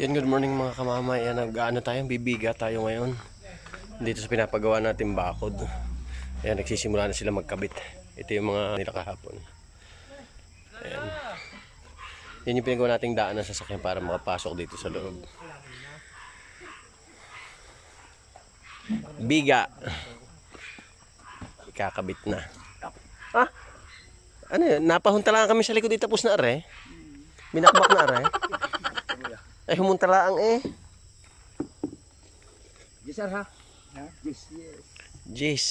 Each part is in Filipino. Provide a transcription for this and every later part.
Yan, good morning mga kamama. Yan, nag-ano tayo, bibiga tayo ngayon. Dito sa pinapagawa natin bakod. Ayan, nagsisimula na sila magkabit. Ito yung mga nila kahapon. Ayan. Yan yung pinagawa nating daan ng sasakyan para makapasok dito sa loob. Biga. Ikakabit na. Ah! Ano yun? Napahunta lang kami sa likod dito tapos na are. Binakbak na are. Ay, humunta lang eh. Yes, sir, ha? Ha? Yes, yes. Jeez.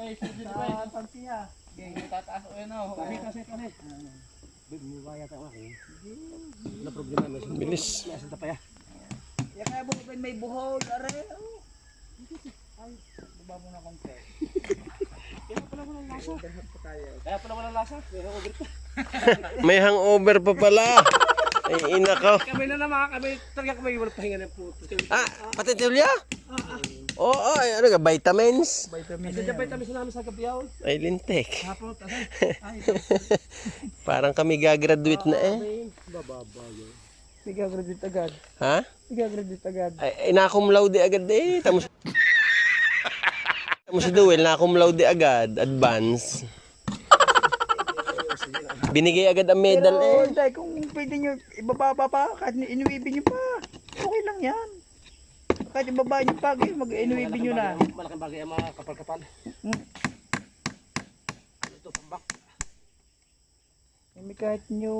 Ay, susunod ba yun? Tansiya. Tataas o yun, oh. Kasi, kasi, kasi. Bumibaya tayo ako. Wala problema. Bilis. Asinta pa ya. Yan kaya bukod may buhol, are. Ay, baba mo na konti. Kaya pala walang lasa. Kaya pala walang lasa. Pa. May hangover pa pala. Ay, ina ko. Kami na naman, kami talaga kami walang pahinga ng puto. Ah, pati Tulya? Oo, oh, ay, ano ka, vitamins? Vitamin. Kasi dapat kami sa namin sa gabiyaw. Ay, lintik. Hapon, ay, ay, Parang kami gagraduate na eh. bababa yun. May gagraduate agad. Ha? May gagraduate agad. Ay, ay nakum laude agad eh. Tamo Tamo si Duel, nakum laude agad. Advance. Binigay agad ang medal Pero, eh. Day, kung pwede nyo, ibababa pa, kahit inuwibi nyo pa, okay lang yan. Kahit ibaba nyo pa, eh, mag-inuwibi nyo na. Malaking bagay ang mga kapal-kapal. Hmm. Ito, pambak. Eh, kahit nyo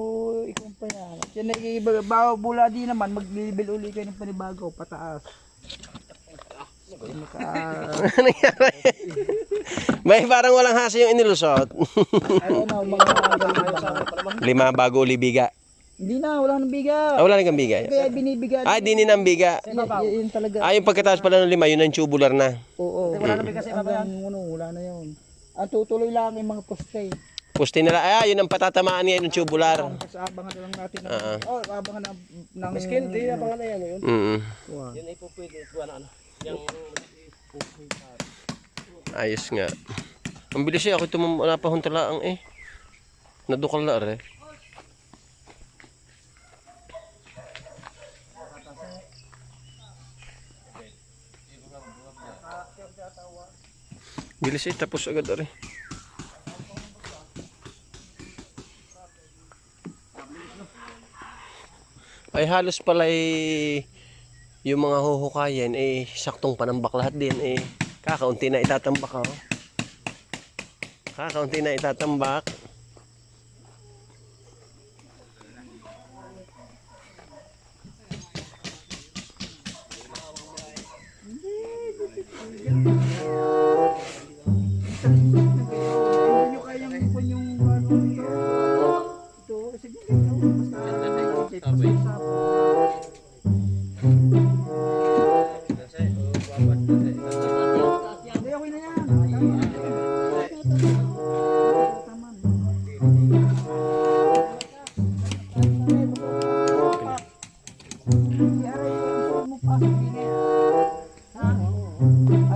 ikumpay na. Yan na, ibaba, bula di naman, mag-level uli kayo ng panibago, pataas. Ay, Ano nangyari? May parang walang hasa yung inilusot. ano na, mga Lima bago ulibiga. Hindi na, wala nang biga. Ah, wala nang biga. Kaya binibiga. Ah, di ng biga. Yun, yun talaga. Ah, yung pagkataas pala ng lima, yun ang tubular na. Oo. Wala nang bigas, iba ba yan? Hanggang, ano, wala na yun. Ang tutuloy lang yung mga poste. Pusti nila, ah, yun ang patatamaan niya yung tubular. Tapos abangan na lang natin. Oo. Oh, abangan na ng... Miskin, di na pangalan yan. Yun. Mm. Yun ay po pwede. Buwan na ano. Ayos nga. Ang bilis eh, ako ito napahuntalaang eh. Nadukal na are. Bilis eh, tapos agad are. Ay halos pala eh, yung mga huhukayan eh saktong panambak lahat din eh kakaunti na itatambak oh. Kakaunti na itatambak.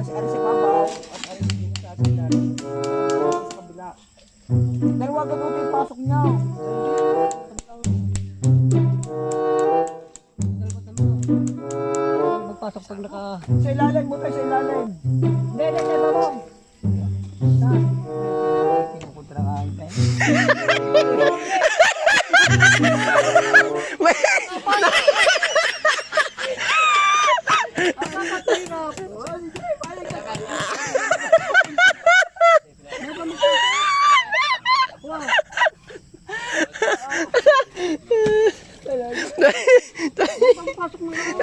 Si Aray si Babaw at Aray si Dino sa atin dati. Sa kabila. Dalawa po yung pasok niya. magpasok pag naka... Sa ilalim mo tayo sa ilalim. Hindi, hindi, hindi, babong. Saan? Kinukontra ka ito eh.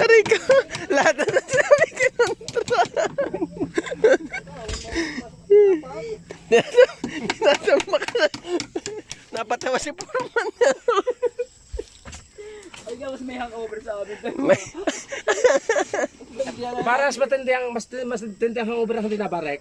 Aray ko, lahat na nasabi ko ng Tinatambak na. Napatawa si Purman. Mas may hangover sa amin. Para mas matindi ang mas, mas matindi ang hangover ang hindi nabarek.